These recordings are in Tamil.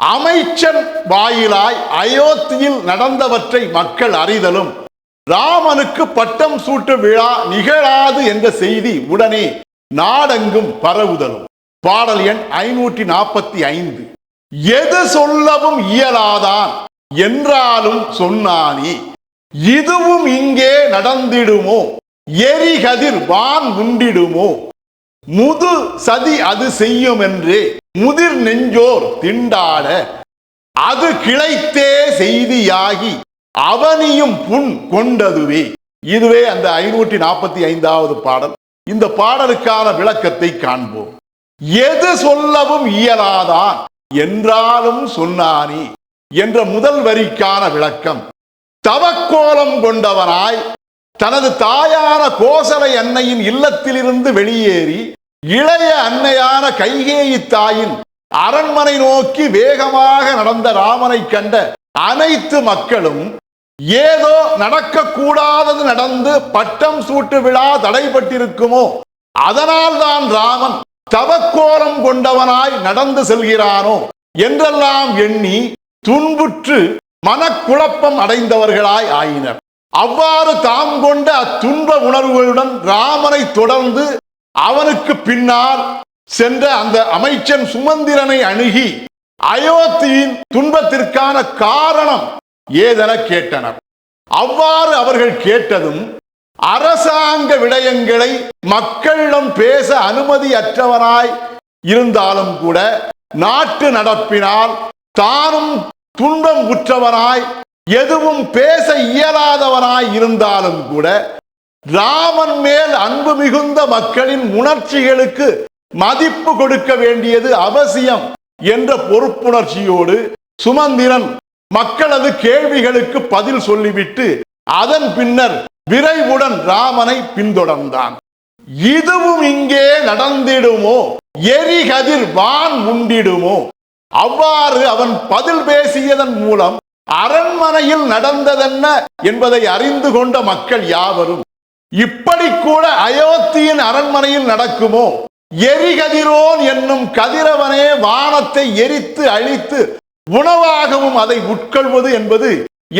அமைச்சன் வாயிலாய் அயோத்தியில் நடந்தவற்றை மக்கள் அறிதலும். ராமனுக்கு பட்டம் சூட்டு விழா நிகழாது என்ற செய்தி உடனே நாடெங்கும் பரவுதலும். பாடல் எண் ஐநூற்றி நாற்பத்தி ஐந்து. எது சொல்லவும் இயலாதான் என்றாலும் சொன்னானே. இதுவும் இங்கே நடந்திடுமோ? எரிகதிர் வான் உண்டிடுமோ? முது சதி அது செய்யும் என்றே முதிர் நெஞ்சோர் திண்டாட அது கிளைத்தே செய்தியாகி அவனியும் புண் கொண்டதுவே. இதுவே அந்த ஐநூற்றி நாற்பத்தி ஐந்தாவது பாடல். இந்த பாடலுக்கான விளக்கத்தை காண்போம். எது சொல்லவும் இயலாதான் என்றாலும் சொன்னானே என்ற முதல் வரிக்கான விளக்கம். தவக்கோலம் கொண்டவனாய் தனது தாயான கோசலை அன்னையின் இல்லத்திலிருந்து வெளியேறி இளைய அன்னையான கைகேயி தாயின் அரண்மனை நோக்கி வேகமாக நடந்த ராமனை கண்ட அனைத்து மக்களும் ஏதோ நடக்கக்கூடாதது நடந்து பட்டம் சூட்டு விழா தடைபட்டிருக்குமோ அதனால் தான் ராமன் தவக்கோலம் கொண்டவனாய் நடந்து செல்கிறானோ என்றெல்லாம் எண்ணி துன்புற்று மனக்குழப்பம் அடைந்தவர்களாய் ஆயினர். அவ்வாறு தாம் கொண்ட அத்துன்ப உணர்வுகளுடன் ராமனை தொடர்ந்து அவனுக்கு பின்னால் சென்ற அந்த அமைச்சன் சுமந்திரனை அணுகி அயோத்தியின் துன்பத்திற்கான காரணம் ஏதென கேட்டனர். அவ்வாறு அவர்கள் கேட்டதும் அரசாங்க விடயங்களை மக்களிடம் பேச அனுமதி அற்றவனாய் இருந்தாலும் கூட நாட்டு நடப்பினால் தானும் துன்பம் உற்றவனாய் எதுவும் பேச இயலாதவனாய் இருந்தாலும் கூட ராமன் மேல் அன்பு மிகுந்த மக்களின் உணர்ச்சிகளுக்கு மதிப்பு கொடுக்க வேண்டியது அவசியம் என்ற பொறுப்புணர்ச்சியோடு சுமந்திரன் மக்களது கேள்விகளுக்கு பதில் சொல்லிவிட்டு அதன் பின்னர் விரைவுடன் ராமனை பின்தொடர்ந்தான். இதுவும் இங்கே நடந்திடுமோ? எரிகதிர் வான் உண்டிடுமோ? அவ்வாறு அவன் பதில் பேசியதன் மூலம் அரண்மனையில் நடந்ததென்ன என்பதை அறிந்து கொண்ட மக்கள் யாவரும் இப்படி கூட அயோத்தியின் அரண்மனையில் நடக்குமோ? எரிகதிரோன் என்னும் கதிரவனே வானத்தை எரித்து அழித்து உணவாகவும் அதை உட்கொள்வது என்பது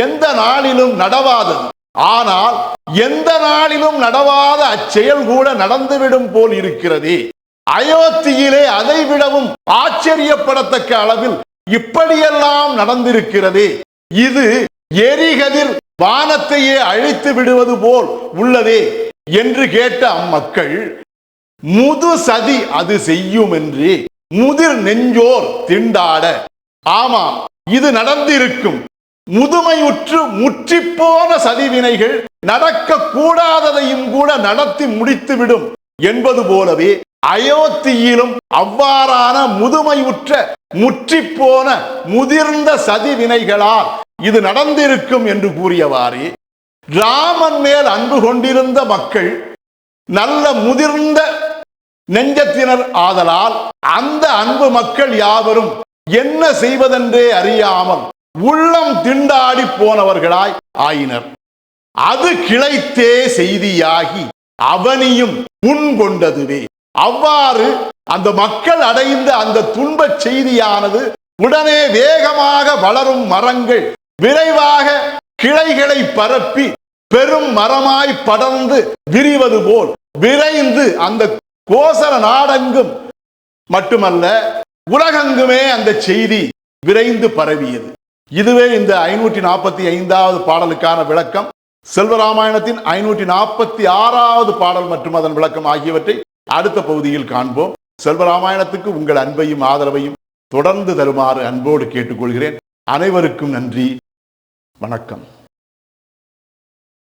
எந்த நாளிலும் நடவாதது ஆனால் எந்த நாளிலும் நடவாத அச்செயல் கூட நடந்துவிடும் போல் இருக்கிறது. அயோத்தியிலே அதை விடவும் ஆச்சரியப்படத்தக்க அளவில் இப்படியெல்லாம் நடந்திருக்கிறது. இது எரிகதிர் வானத்தையே அழித்து விடுவது போல் உள்ளதே என்று கேட்ட அம்மக்கள் முது சதி அது செய்யும் என்று முதிர் நெஞ்சோர் திண்டாட. ஆமா இது நடந்திருக்கும். முதுமையுற்று முற்றிப்போன சதிவினைகள் நடக்க கூடாததையும் கூட நடத்தி முடித்துவிடும் என்பது போலவே அயோத்தியிலும் அவ்வாறான முதுமையுற்ற முற்றிப்போன முதிர்ந்த சதிவினைகளால் இது நடந்திருக்கும் என்று கூறியவாறு ராமன் மேல் அன்பு கொண்டிருந்த மக்கள் நல்ல முதிர்ந்த நெஞ்சத்தினர் ஆதலால் அந்த அன்பு மக்கள் யாவரும் என்ன செய்வதென்றே அறியாமல் உள்ளம் திண்டாடி போனவர்களாய் ஆயினர். அது கிளைத்தே செய்தியாகி அவனியும் புண் கொண்டதுவே அவ்வாறு அந்த மக்கள் அடைந்த அந்த துன்பச் செய்தியானது உடனே வேகமாக வளரும் மரங்கள் விரைவாக கிளைகளை பரப்பி பெரும் மரமாய் படர்ந்து விரிவது போல் விரைந்து அந்த கோசல நாடெங்கும் மட்டுமல்ல உலகெங்குமே அந்த செய்தி விரைந்து பரவியது. இதுவே இந்த ஐநூற்றி நாற்பத்தி ஐந்தாவது பாடலுக்கான விளக்கம். செல்வராமாயணத்தின் ஐநூற்றி நாற்பத்தி ஆறாவது பாடல் மற்றும் அதன் விளக்கம் ஆகியவற்றை அடுத்த பகுதியில் காண்போம். செல்வராமாயணத்துக்கு உங்கள் அன்பையும் ஆதரவையும் தொடர்ந்து தருமாறு அன்போடு கேட்டுக்கொள்கிறேன். அனைவருக்கும் நன்றி. வணக்கம்.